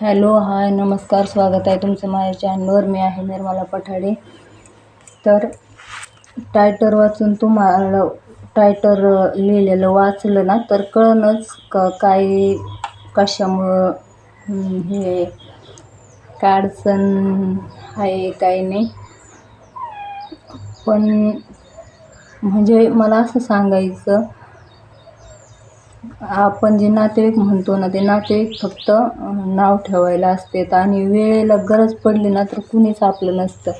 Hello hi नमस्कार स्वागत आहे तुमचं माझ्या चॅनलवर मी आहे निर्मला पठाडे. तर टायटर वाचून तुम्हाला टायटर लिहिलेलं वाचलं ना तर कळणंच क काय कशामुळं हे काय अडचण आहे काय नाही. पण म्हणजे मला असं सांगायचं आपण जे नातेवाईक म्हणतो ना ते नातेवाईक फक्त नाव ठेवायला असतात आणि वेळेला गरज पडली ना तर कुणीच आपलं नसतं.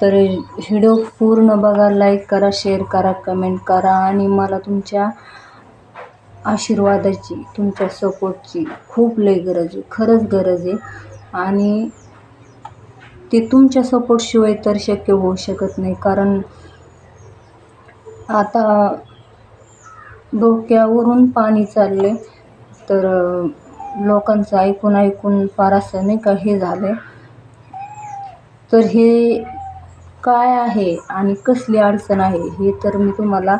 तर व्हिडिओ पूर्ण बघा लाईक करा शेअर करा कमेंट करा. आणि मला तुमच्या आशीर्वादाची तुमच्या सपोर्टची खूप लई गरज आहे. खरंच गरज आहे. आणि ते तुमच्या सपोर्टशिवाय तर शक्य होऊ शकत नाही. कारण आता डोक्यावरून पाणी चालले तर लोकांचं ऐकून ऐकून फार असं नाही का हे झालं तर हे काय आहे आणि कसली अडचण आहे हे तर मी तुम्हाला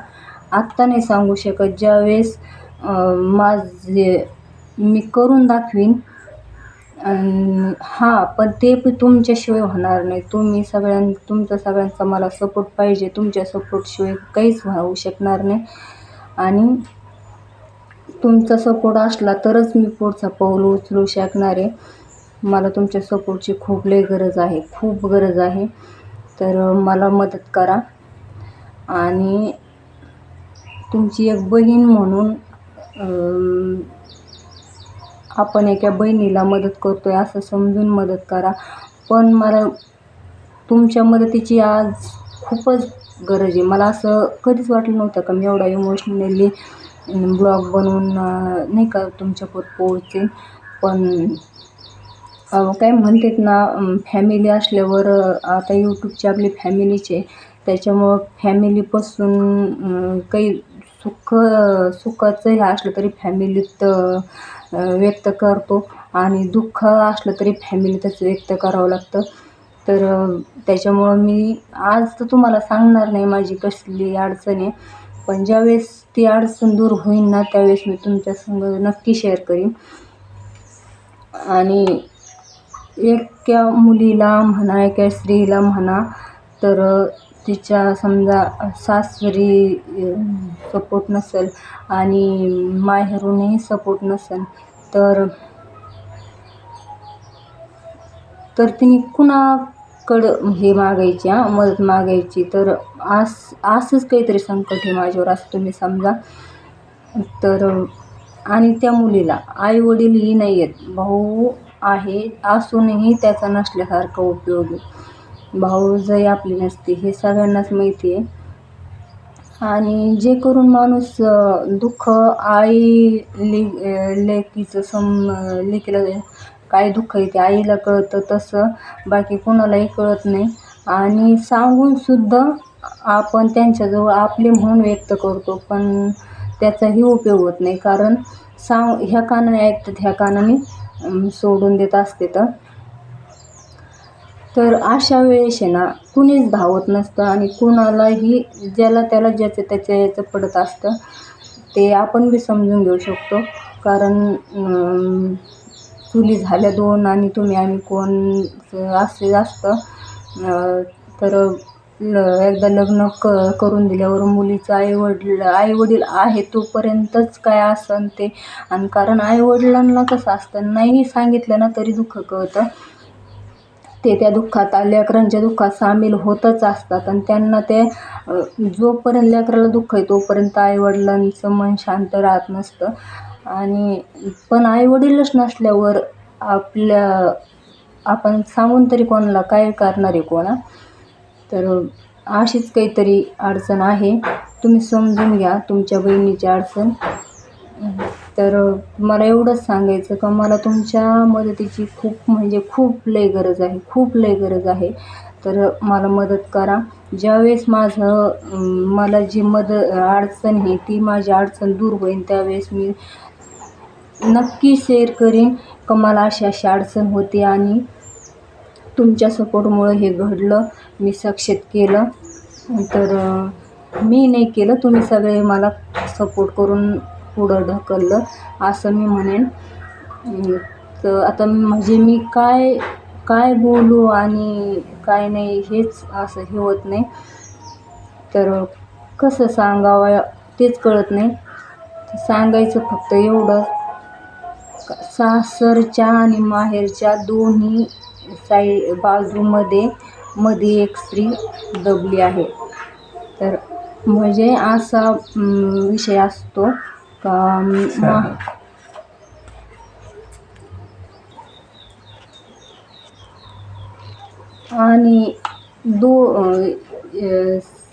आत्ता नाही सांगू शकत. ज्यावेळेस माझे मी करून दाखवीन हां पण ते पण तुमच्याशिवाय होणार नाही. तुम्ही सगळ्यां तुमचा सगळ्यांचा मला सपोर्ट पाहिजे. तुमच्या सपोर्टशिवाय काहीच होऊ शकणार नाही. आणि तुमचा सपोर्ट असला तरच मी पुढचा पाऊल उचलू शकणार आहे. मला तुमच्या सपोर्टची खूप लई गरज आहे खूप गरज आहे. तर मला मदत करा. आणि तुमची एक बहीण म्हणून आपण एका बहिणीला मदत करतो आहे असं समजून मदत करा. पण मला तुमच्या मदतीची आज खूपच गरज आहे. मला असं कधीच वाटलं नव्हतं का मी एवढा इमोशनली ब्लॉग बनवून नाही का तुमच्यापर्यंत पोहोचेन. पण काय म्हणतात ना फॅमिली असल्यावर आता यूट्यूबची आपली फॅमिलीचे त्याच्यामुळं फॅमिलीपासून काही सुख सुखाचं हे असलं तरी फॅमिलीत व्यक्त करतो. आणि दुःख असलं तरी फॅमिलीतच व्यक्त करावं लागतं. तर त्याच्यामुळं मी आज तर तुम्हाला सांगणार नाही माझी कसली अडचण आहे. पण ज्यावेळेस ती अडचण दूर होईल ना त्यावेळेस मी तुमच्या संग नक्की शेअर करीन. आणि एका मुलीला म्हणा एका स्त्रीला म्हणा तर तिच्या समजा सासरी सपोर्ट नसेल आणि माहेरूनही सपोर्ट नसेल तर तर तिने कुणाकडं हे मागायची हां मदत मागायची? तर आस असंच काहीतरी संकट आहे माझ्यावर असं तुम्ही समजा. तर आणि त्या मुलीला आईवडीलही नाही आहेत. भाऊ आहे असूनही त्याचा नसल्यासारखा उपयोग आहे. जय आपली नसते हे सगळ्यांनाच माहिती आहे. आणि जे करून माणूस दुःख आई ले लेकीचं सम लेकीला काय दुःख आहे ते आईला कळतं तसं. बाकी कोणालाही कळत नाही. आणि सांगूनसुद्धा आपण त्यांच्याजवळ आपले म्हणून व्यक्त करतो पण त्याचाही उपयोग होत नाही. कारण सांग ह्या कानाने ऐकतात ह्या कानाने सोडून देत असते तर. तर अशा वेळेस आहे ना कुणीच धावत नसतं आणि कुणालाही ज्याला त्याला ज्याचं त्याच्या याचं पडत असतं ते आपण बी समजून घेऊ शकतो. कारण चुली झाल्या दोन आणि तुम्ही आणि कोण असे असतं तर ल एकदा लग्न क करून दिल्यावर मुलीचं आईवडील आईवडील आहे तोपर्यंतच काय असन ते. आणि कारण आईवडिलांना कसं असतं नाही सांगितलं ना तरी दुःख कळतं. ते त्या दुःखात लेकरांच्या दुःखात सामील होतच असतात आणि त्यांना ते जोपर्यंत लेकराला दुःख आहे तोपर्यंत आईवडिलांचं मन शांत राहत नसतं. आणि पण आईवडीलच नसल्यावर आपल्या आपण सांगून तरी कोणाला काय करणार आहे कोणा? तर अशीच काहीतरी अडचण आहे. तुम्ही समजून घ्या तुमच्या बहिणीची अडचण. तर मला एवढंच सांगायचं का मला तुमच्या मदतीची खूप म्हणजे खूप लय गरज आहे खूप लय गरज आहे. तर मला मदत करा. ज्यावेळेस माझं मला जी मद अडचण आहे ती माझी अडचण दूर होईल त्यावेळेस मी नक्की शेअर करीन. का मला अशी अशी अडचण होती आणि तुमच्या सपोर्टमुळं हे घडलं. मी सक्षेत केलं. तर मी नाही केलं. तुम्ही सगळे मला सपोर्ट करून पुढं ढकललं. असं मी म्हणेन. तर आता म्हणजे मी काय काय बोलू आणि काय नाही हेच असं हे होत नाही. तर कसं सांगावं तेच कळत नाही. सांगायचं फक्त एवढं. सासरच्या आणि माहेरच्या दोन्ही साई बाजूमध्ये मध्ये एक स्त्री दबली आहे. तर म्हणजे असा विषय असतो का मा आणि दो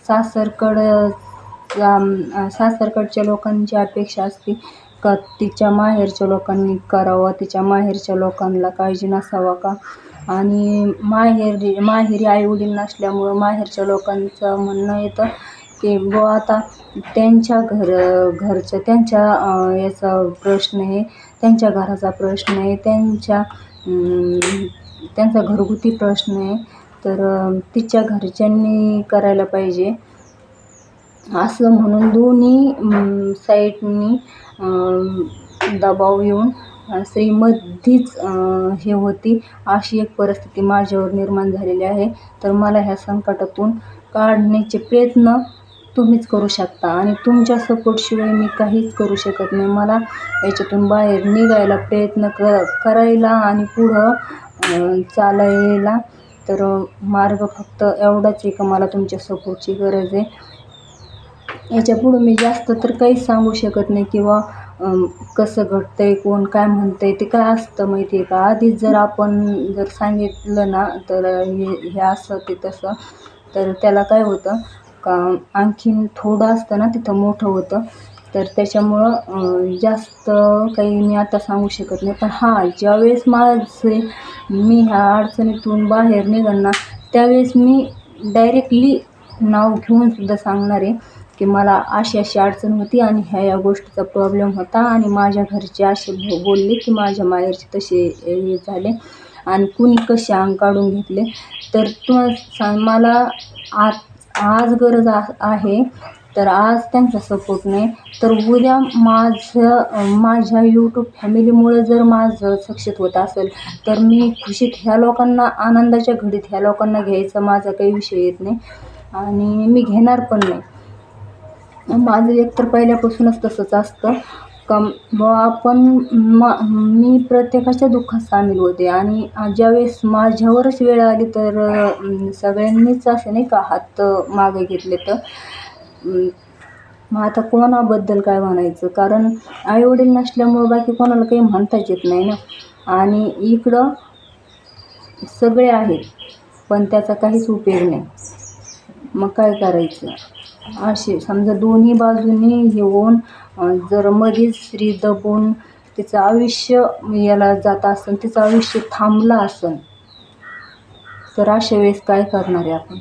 सासरकडं सासरकडच्या लोकांची अपेक्षा असते का तिच्या माहेरच्या लोकांनी करावं? तिच्या माहेरच्या लोकांना काळजी नसावा का? आणि माहेरी माहेरी आईवडील नसल्यामुळं माहेरच्या लोकांचं म्हणणं येतं की बुवा आता त्यांच्या घर घरचं त्यांच्या याचा प्रश्न आहे त्यांच्या घराचा प्रश्न आहे त्यांच्या त्यांचा घरगुती प्रश्न आहे तर तिच्या घरच्यांनी करायला पाहिजे. असं म्हणून दोन्ही साईडनी दबाव येऊन श्रीमध्येच हे होती. अशी एक परिस्थिती माझ्यावर निर्माण झालेली आहे. तर मला ह्या संकटातून काढण्याचे प्रयत्न तुम्हीच करू शकता आणि तुमच्या सपोर्टशिवाय मी काहीच करू शकत नाही. मला याच्यातून बाहेर निघायला प्रयत्न क करायला आणि पुढं चालायला तर मार्ग फक्त एवढाच आहे का? मला तुमच्या सपोर्टची गरज आहे. याच्यापुढं मी जास्त तर काहीच सांगू शकत नाही किंवा कसं घडतं आहे कोण काय म्हणतं आहे ते काय असतं माहिती आहे का? आधीच जर आपण जर सांगितलं ना तर हे हे असं ते तसं तर त्याला काय होतं का आणखीन थोडं असतं ना तिथं मोठं होतं. तर त्याच्यामुळं जास्त काही मी आता सांगू शकत नाही. पण हां ज्यावेळेस माझे मी ह्या अडचणीतून बाहेर निघाल ना त्यावेळेस मी डायरेक्टली नाव घेऊन सुद्धा सांगणार आहे की मला अशी अशी अडचण होती आणि ह्या या गोष्टीचा प्रॉब्लेम होता आणि माझ्या घरचे असे बोलले की माझ्या माहेरचे तसे हे झाले आणि कुणी कसे अंग काढून घेतले. तर तुम्हाला सांग मला आज आज गरज आहे तर आज त्यांचा सपोर्ट नाही. तर उद्या माझं माझ्या यूट्यूब फॅमिलीमुळं जर माझं सक्षेत होत असेल तर मी खुशीत ह्या लोकांना आनंदाच्या घडीत ह्या लोकांना घ्यायचा माझा काही विषय येत नाही. आणि मी घेणार पण नाही. माझं एकतर पहिल्यापासूनच तसंच असतं. का बुवा आपण मा मी प्रत्येकाच्या दुःखात सामील होते आणि ज्यावेळेस माझ्यावरच वेळ आली तर सगळ्यांनीच असे नाही का हात मागे घेतले तर मग आता कोणाबद्दल काय म्हणायचं? कारण आईवडील नसल्यामुळं बाकी कोणाला काही म्हणताच येत नाही ना. आणि इकडं सगळे आहेत पण त्याचा काहीच उपयोग नाही. मग काय करायचं? असे समजा दोन्ही बाजूनी येऊन जर मध्येच स्त्री दबून तिचं आयुष्य याला जात असेल तिचं आयुष्य थांबलं असेल तर अशा वेळेस काय करणार आहे आपण?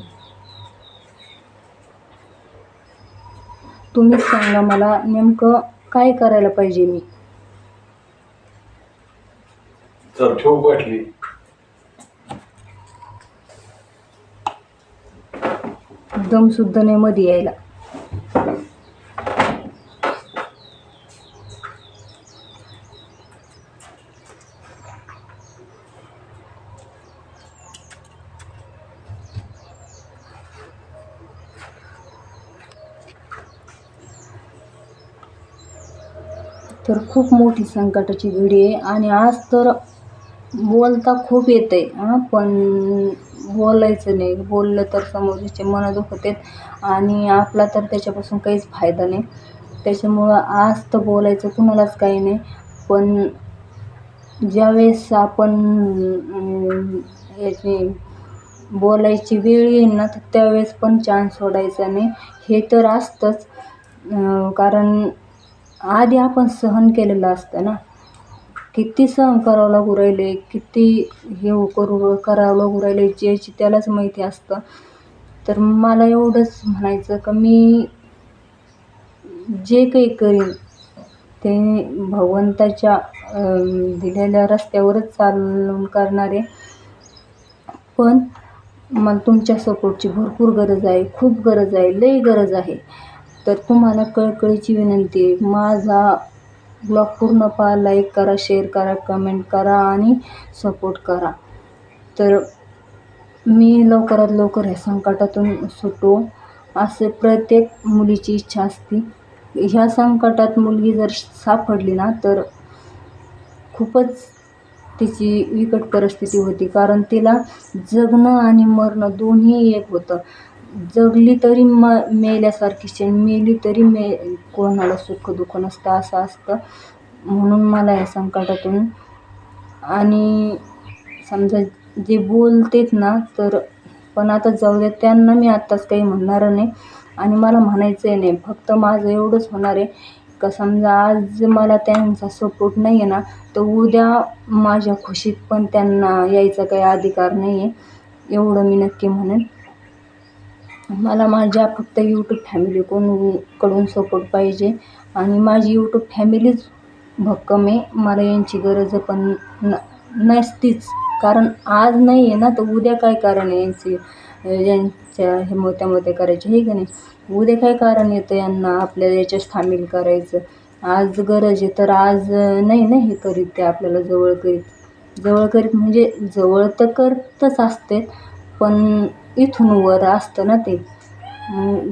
तुम्हीच सांगा मला नेमकं काय करायला पाहिजे मी? चल ठेवू बाटली. दम सुद्धा नाही मध्ये यायला. तर खूप मोठी संकटाची घडी आहे. आणि आज तर बोलता खूप येत आहे हां पण बोलायचं नाही. बोललं तर समोरचे मनं दुखत आहेत आणि आपला तर त्याच्यापासून काहीच फायदा नाही. त्याच्यामुळं आज तर बोलायचं कुणालाच काही नाही. पण ज्यावेळेस आपण याची बोलायची वेळ येईल ना तर त्यावेळेस पण चान्स सोडायचा नाही. हे तर असतंच कारण आधी आपण सहन केलेलं असतं ना. किती सहन करावं लागू राहिले किती हे करू करावं लागू राहिले ज्याची त्यालाच माहिती असतं. तर मला एवढंच म्हणायचं का मी जे काही करीन ते भगवंताच्या दिलेल्या रस्त्यावरच चालून करणारे. पण मला तुमच्या सपोर्टची भरपूर गरज आहे खूप गरज आहे लई गरज आहे. तर तुम्हाला कळकळीची विनंती आहे. माझा ब्लॉग पूर्ण पहा लाईक करा शेअर करा कमेंट करा आणि सपोर्ट करा. तर मी लवकरात लवकर ह्या संकटातून सुटो. असे प्रत्येक मुलीची इच्छा असते. ह्या संकटात मुलगी जर सापडली ना तर खूपच तिची बिकट परिस्थिती होती. कारण तिला जगणं आणि मरणं दोन्ही एक होतं. जगली तरी म मेल्यासारखीच आहे. मेली तरी मे कोणाला सुख दुःख नसतं असं असतं. म्हणून मला या संकटातून आणि समजा जे बोलतेत ना तर पण आता जाऊ द्या त्यांना मी आत्ताच काही म्हणणार नाही. आणि मला म्हणायचं आहे नाही. फक्त माझं एवढंच होणार आहे का समजा आज मला त्यांचा सपोर्ट नाही आहे ना तर उद्या माझ्या खुशीत पण त्यांना यायचा काही अधिकार नाही आहे एवढं मी नक्की म्हणेन. मला माझ्या फक्त यूट्यूब फॅमिलीकडून कडून सपोर्ट पाहिजे. आणि माझी यूट्यूब फॅमिलीच भक्कम आहे. मला यांची गरज पण न नसतीच. कारण आज नाही आहे ना तर उद्या काय कारण आहे यांची यांच्या हे मोत्या मोत्या करायचे हे का नाही? उद्या काय कारण येतं यांना? आपल्या याच्यात सामील करायचं. आज गरज आहे तर आज नाही ना हे करीत ते आपल्याला जवळ करीत. जवळ करीत म्हणजे जवळ तर करतच असते पण इथून वर असतं ना ते.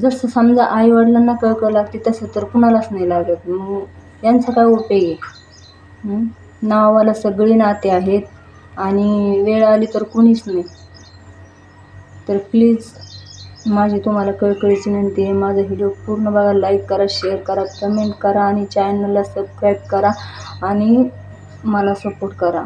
जसं समजा आईवडिलांना कळकळ लागते तसं तर कुणालाच नाही लागत. मग यांचा काय उपयोग आहे? नावाला सगळी नाते आहेत आणि वेळ आली तर कुणीच नाही. तर प्लीज माझी तुम्हाला कळकळीची विनंती आहे. माझा व्हिडिओ पूर्ण बघा लाईक करा शेअर करा कमेंट करा आणि चॅनलला सबस्क्राईब करा आणि मला सपोर्ट करा.